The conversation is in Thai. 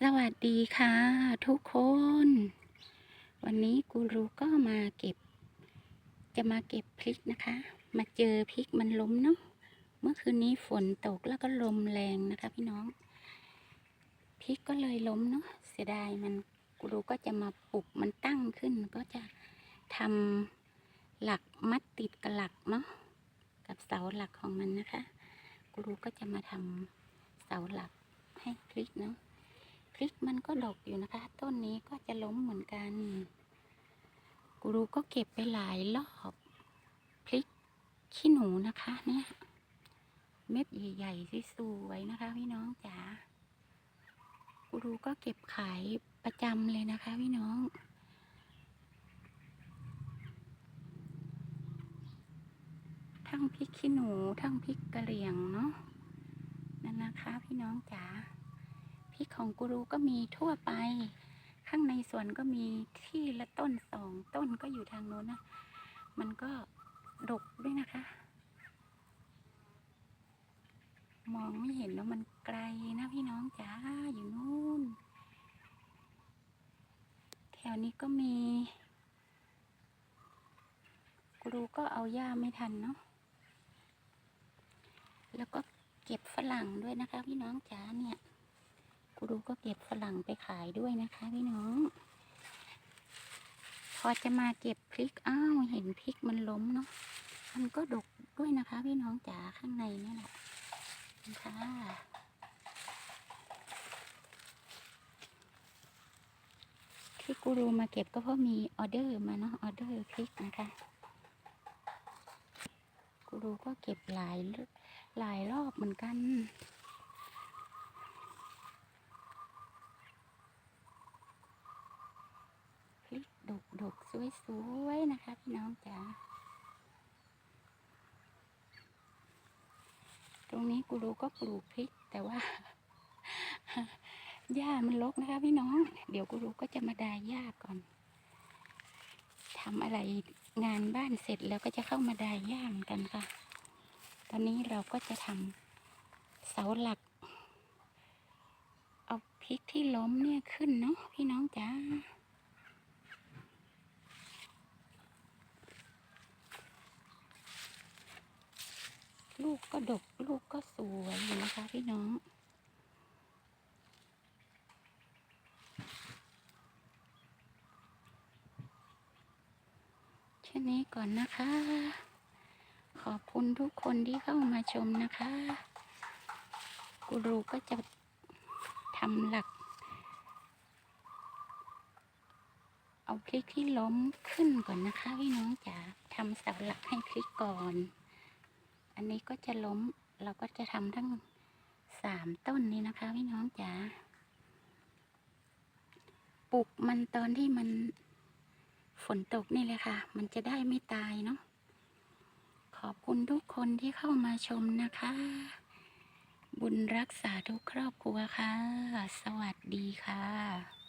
สวัสดีค่ะ ทุกคน วันนี้กูรูก็มาเก็บ จะมาเก็บพริกนะคะ มาเจอพริกมันล้มเนาะเมื่อคืนนี้ฝนตกแล้วก็ลมแรงนะคะพี่น้องพริกก็เลยล้มเนาะเสียดายมันกูรูก็จะมาปลุกมันตั้งขึ้น ก็จะทำหลักมัดติดกับหลักเนาะกับเสาหลักของมันนะคะกูรูก็จะมาทำเสาหลักให้พริกเนาะ พริกมันก็ดกอยู่นะคะ ต้นนี้ก็จะล้มเหมือนกัน กูรูก็เก็บไปหลายรอบพริกขี้หนูนะคะ เนี่ย เม็ดใหญ่ๆสวยๆนะคะพี่น้องจ๋ากูรูก็เก็บขายประจำเลยนะคะพี่น้องทั้งพริกขี้หนูทั้งพริกกระเหรี่ยงเนาะนั่นนะคะพี่น้องจ๋า พริกของกูรูก็มีทั่วไป ข้างในสวนก็มีที่ละต้นสองต้นก็อยู่ทางโน้นนะ มันก็ดกด้วยนะคะ มองไม่เห็นแล้วมันไกลนะพี่น้องจ๋าอยู่นู่น แถวนี้ก็มีกูรูก็เอาหญ้าไม่ทันเนาะ แล้วก็เก็บฝรั่งด้วยนะคะพี่น้องจ๋าเนี่ย กูรูก็เก็บฝรั่งไปขายด้วยนะคะพี่น้อง พอจะมาเก็บพริก อ้าว เห็นพริกมันล้มเนาะ มันก็ดกด้วยนะคะ พี่น้องจ๋าข้างในนี่แหละค่ะที่กูรูมาเก็บก็เพราะมีออเดอร์มาเนาะออเดอร์พริกนะคะกูรูก็เก็บหลายหลายรอบเหมือนกัน พริกดกดกสวยๆนะคะ พี่น้องจ๋าตรงนี้กูรูก็ปลูกพริกแต่ว่าหญ้ามันรกนะคะพี่น้อง เดี๋ยวกูรูก็จะมาดายหญ้าก่อนทำอะไรงานบ้านเสร็จแล้วก็จะเข้ามาดายหญ้ากันค่ะ ตอนนี้เราก็จะทำเสาหลัก เอาพริกที่ล้มเนี่ยขึ้นเนาะพี่น้องจ๋า ลูกก็ดกลูกก็สวยอยู่นะคะ พี่น้องแค่นนี้ก่อนนะคะ ขอบคุณทุกคนที่เข้ามาชมนะคะ กูรูก็จะทำหลัก เอาพริกที่ล้มขึ้นก่อนนะคะ พี่น้องจ๋าทำเสาหลักให้พริกก่อน อันนี้ก็จะล้มเราก็จะทำทั้งสามต้นนี้นะคะพี่น้องจ๋าปลูกมันตอนที่มันฝนตกนี่เลยค่ะ มันจะได้ไม่ตายเนาะขอบคุณทุกคนที่เข้ามาชมนะคะ บุญรักษาทุกครอบครัวค่ะ สวัสดีค่ะ